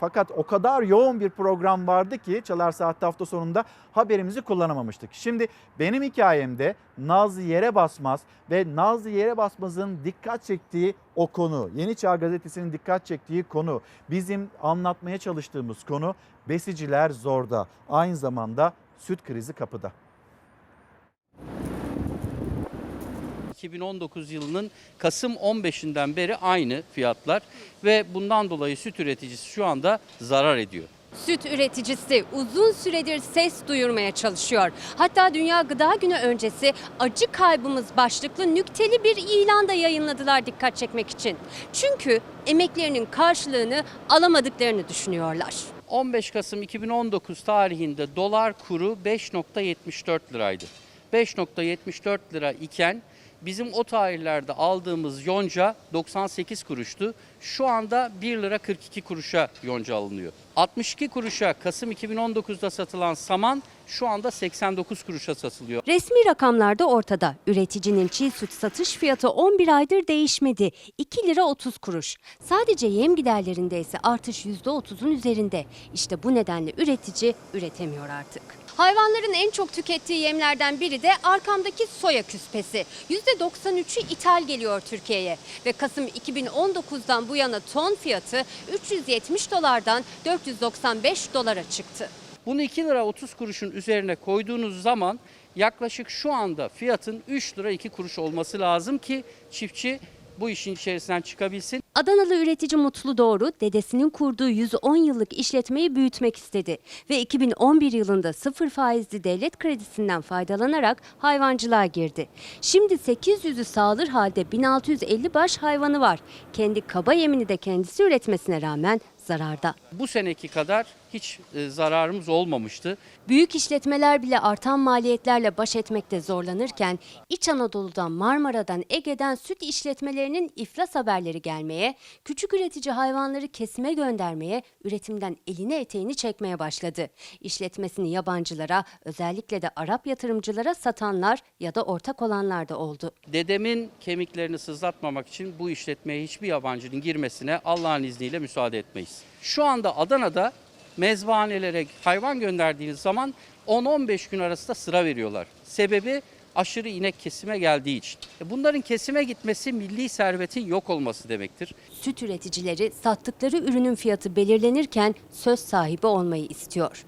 Fakat o kadar yoğun bir program vardı ki Çalar Saat'te hafta sonunda haberimizi kullanamamıştık. Şimdi benim hikayemde Nazlı Yere Basmaz ve Nazlı Yere Basmaz'ın dikkat çektiği o konu, Yeni Çağ Gazetesi'nin dikkat çektiği konu, bizim anlatmaya çalıştığımız konu besiciler zorda. Aynı zamanda süt krizi kapıda. 2019 yılının Kasım 15'inden beri aynı fiyatlar ve bundan dolayı süt üreticisi şu anda zarar ediyor. Süt üreticisi uzun süredir ses duyurmaya çalışıyor. Hatta Dünya Gıda Günü öncesi acı kaybımız başlıklı nükteli bir ilan da yayınladılar dikkat çekmek için. Çünkü emeklerinin karşılığını alamadıklarını düşünüyorlar. 15 Kasım 2019 tarihinde dolar kuru 5.74 liraydı. 5.74 lira iken bizim o tarihlerde aldığımız yonca 98 kuruştu. Şu anda 1 lira 42 kuruşa yonca alınıyor. 62 kuruşa Kasım 2019'da satılan saman şu anda 89 kuruşa satılıyor. Resmi rakamlarda ortada. Üreticinin çiğ süt satış fiyatı 11 aydır değişmedi. 2 lira 30 kuruş. Sadece yem giderlerinde ise artış %30'un üzerinde. İşte bu nedenle üretici üretemiyor artık. Hayvanların en çok tükettiği yemlerden biri de arkamdaki soya küspesi. %93'ü ithal geliyor Türkiye'ye ve Kasım 2019'dan bu yana ton fiyatı 370 dolardan 495 dolara çıktı. Bunu 2 lira 30 kuruşun üzerine koyduğunuz zaman yaklaşık şu anda fiyatın 3 lira 2 kuruş olması lazım ki çiftçi bu işin içerisinden çıkabilsin. Adanalı üretici Mutlu Doğru dedesinin kurduğu 110 yıllık işletmeyi büyütmek istedi ve 2011 yılında sıfır faizli devlet kredisinden faydalanarak hayvancılığa girdi. Şimdi 800'ü sağlar halde 1650 baş hayvanı var. Kendi kaba yemini de kendisi üretmesine rağmen zararda. Bu seneki kadar hiç e, zararımız olmamıştı. Büyük işletmeler bile artan maliyetlerle baş etmekte zorlanırken İç Anadolu'dan, Marmara'dan, Ege'den süt işletmelerinin iflas haberleri gelmeye, küçük üretici hayvanları kesime göndermeye, üretimden elini eteğini çekmeye başladı. İşletmesini yabancılara, özellikle de Arap yatırımcılara satanlar ya da ortak olanlar da oldu. Dedemin kemiklerini sızlatmamak için bu işletmeye hiçbir yabancının girmesine Allah'ın izniyle müsaade etmeyiz. Şu anda Adana'da mezbahanelere hayvan gönderdiğiniz zaman 10-15 gün arasında sıra veriyorlar. Sebebi aşırı inek kesime geldiği için. E Bunların kesime gitmesi milli servetin yok olması demektir. Süt üreticileri sattıkları ürünün fiyatı belirlenirken söz sahibi olmayı istiyor.